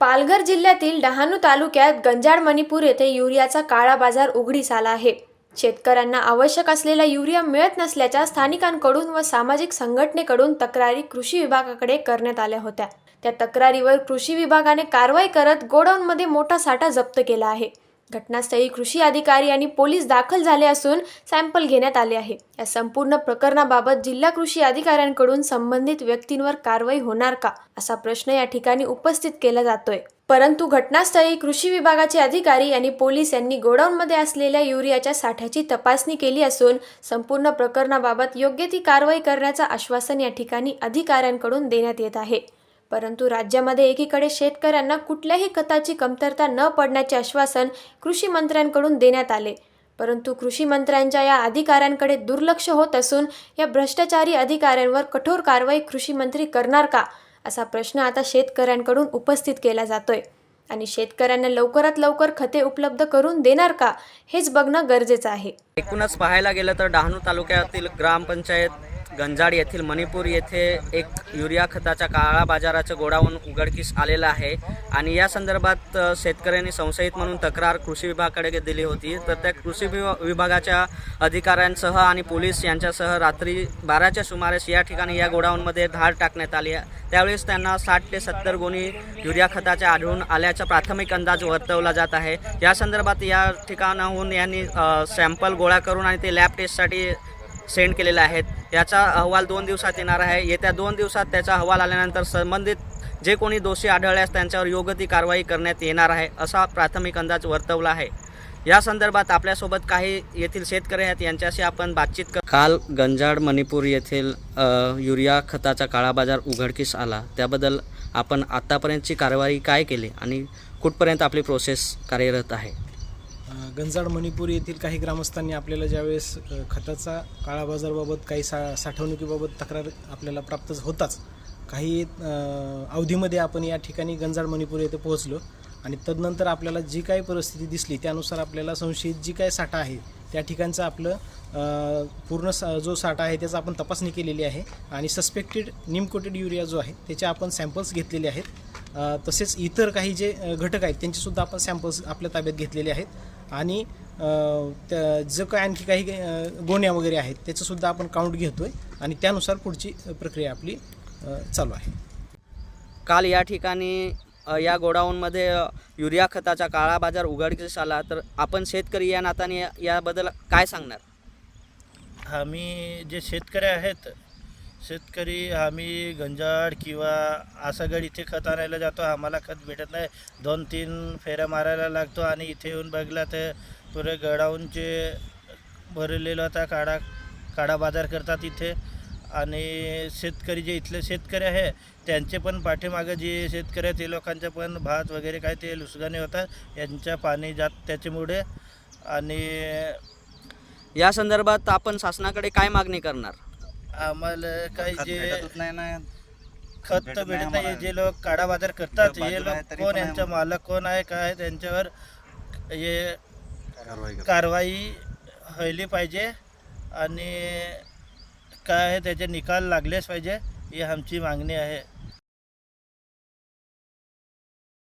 पालघर जिल्ह्यातील डहाणू तालुक्यात गंजाड मणिपूर येथे युरियाचा काळा बाजार उघडीस आला आहे. शेतकऱ्यांना आवश्यक असलेला युरिया मिळत नसल्याच्या स्थानिकांकडून व सामाजिक संघटनेकडून तक्रारी कृषी विभागाकडे करण्यात आल्या होत्या. त्या तक्रारीवर कृषी विभागाने कारवाई करत गोडाऊनमध्ये मोठा साठा जप्त केला आहे. घटनास्थळी कृषी अधिकारी आणि पोलीस दाखल झाले असून सॅम्पल घेण्यात आले आहे. या संपूर्ण प्रकरणाबाबत जिल्हा कृषी अधिकाऱ्यांकडून संबंधित व्यक्तींवर कारवाई होणार का असा प्रश्न या ठिकाणी उपस्थित केला जातोय. परंतु घटनास्थळी कृषी विभागाचे अधिकारी आणि पोलीस यांनी गोडाऊनमध्ये असलेल्या युरियाच्या साठ्याची तपासणी केली असून संपूर्ण प्रकरणाबाबत योग्य ती कारवाई करण्याचं आश्वासन या ठिकाणी अधिकाऱ्यांकडून देण्यात येत आहे. परंतु राज्यामध्ये एकीकडे शेतकऱ्यांना कुठल्याही खताची कमतरता न पडण्याचे आश्वासन कृषी मंत्र्यांकडून देण्यात आले. परंतु कृषी मंत्र्यांच्या या अधिकाऱ्यांकडे दुर्लक्ष होत असून या भ्रष्टाचारी अधिकाऱ्यांवर कठोर कारवाई कृषी मंत्री करणार का? असा प्रश्न आता शेतकऱ्यांकडून उपस्थित केला जातोय. आणि शेतकऱ्यांना लवकरात लवकर खते उपलब्ध करून देणार का? हेच बघणं गरजेचं आहे. एकूणच पाहायला गेलं तर डहाणू तालुक्यातील ग्रामपंचायत गंजाड येथील मणिपूर येथे एक युरिया खताच्या काळा बाजाराचं गोडाऊन उघडकीस आलेलं आहे. आणि या संदर्भात शेतकऱ्यांनी संशयित म्हणून तक्रार कृषी विभागाकडे दिली होती. तर त्या कृषी विभा विभागाच्या अधिकाऱ्यांसह आणि पोलीस यांच्यासह रात्री बाराच्या सुमारास या ठिकाणी या गोडाऊनमध्ये धाड टाकण्यात आली आहे. त्यावेळेस त्यांना साठ ते सत्तर गोणी युरिया खताच्या आढळून आल्याचा प्राथमिक अंदाज वर्तवला जात आहे. या संदर्भात या ठिकाणाहून यांनी सॅम्पल गोळा करून आणि ते लॅब टेस्टसाठी सेंड केलेले आहेत. याचा अहवाल दोन दिवसात येणार आहे. येत्या दोन दिवसात त्याचा अहवाल आल्यानंतर संबंधित जे कोणी दोषी आढळल्यास त्यांच्यावर योग्य ती कारवाई करण्यात येणार आहे असा प्राथमिक अंदाज वर्तवला आहे. या संदर्भात आपल्यासोबत काही येथील शेतकरी आहेत. यांच्याशी आपण बातचीत कर काल गंजाड मणिपूर येथील युरिया खताचा काळा बाजार उघडकीस आला. त्याबद्दल आपण आत्तापर्यंतची कारवाई काय केली आणि कुठपर्यंत आपली प्रोसेस कार्यरत आहे? गंजाड मणिपूर येथील काही ग्रामस्थांनी आपल्याला ज्यावेळेस खताचा काळाबाजारबाबत काही सा साठवणुकीबाबत तक्रार आपल्याला प्राप्त होताच काही अवधीमध्ये आपण या ठिकाणी गंजाड मणिपूर येथे पोहोचलो आणि तदनंतर आपल्याला जी काही परिस्थिती दिसली त्यानुसार आपल्याला संशयित जी काही साठा आहे त्या ठिकाणचं आपलं पूर्ण सा जो साठा आहे त्याचा आपण तपासणी केलेली आहे आणि सस्पेक्टेड निमकोटेड युरिया जो आहे त्याचे आपण सॅम्पल्स घेतलेले आहेत. तसेच इतर काही जे घटक आहेत त्यांचेसुद्धा आपण सॅम्पल्स आपल्या ताब्यात घेतलेले आहेत. आणि त्या जो काय आणखी काही गोण्या वगैरे आहेत त्याचंसुद्धा आपण काउंट घेतो आहे आणि त्यानुसार पुढची प्रक्रिया आपली चालू आहे. काल या ठिकाणी या गोडाऊनमध्ये युरिया खताचा काळा बाजार उघडकीस आला तर आपण शेतकरी या नात्याने या- याबद्दल काय सांगणार? आम्ही जे शेतकरी आहेत शेतकरी आम्ही गंजाड किंवा आसागड इथे खत आणायला जातो. आम्हाला खत भेटत नाही. दोन तीन फेऱ्या मारायला लागतो आणि इथे येऊन बघला तर पुरे गडाऊनचे भरलेला होता काळा काळा बाजार करतात इथे. आणि शेतकरी जे इथले शेतकरी आहे त्यांचे पण पाठीमागं जे शेतकरी आहे ते लोकांचे पण भात वगैरे काय ते लुसगाने होतात. यांच्या पाणी जात त्याच्यामुळे. आणि या संदर्भात आपण शासनाकडे काय मागणी करणार? आम्हाला काही खत जे भेटतच नाही ना खत भेटत तर नाही भेटत नाही आम्हाला. जे लोक काळा बाजार करतात हे आहे लोक तरी कोण पण यांचा मालक कोण आहे काय आहे, त्यांच्यावर हे कारवाई करा. कारवाई व्हायली पाहिजे आणि काय आहे त्याचे निकाल लागलेच पाहिजे ही आमची मागणी आहे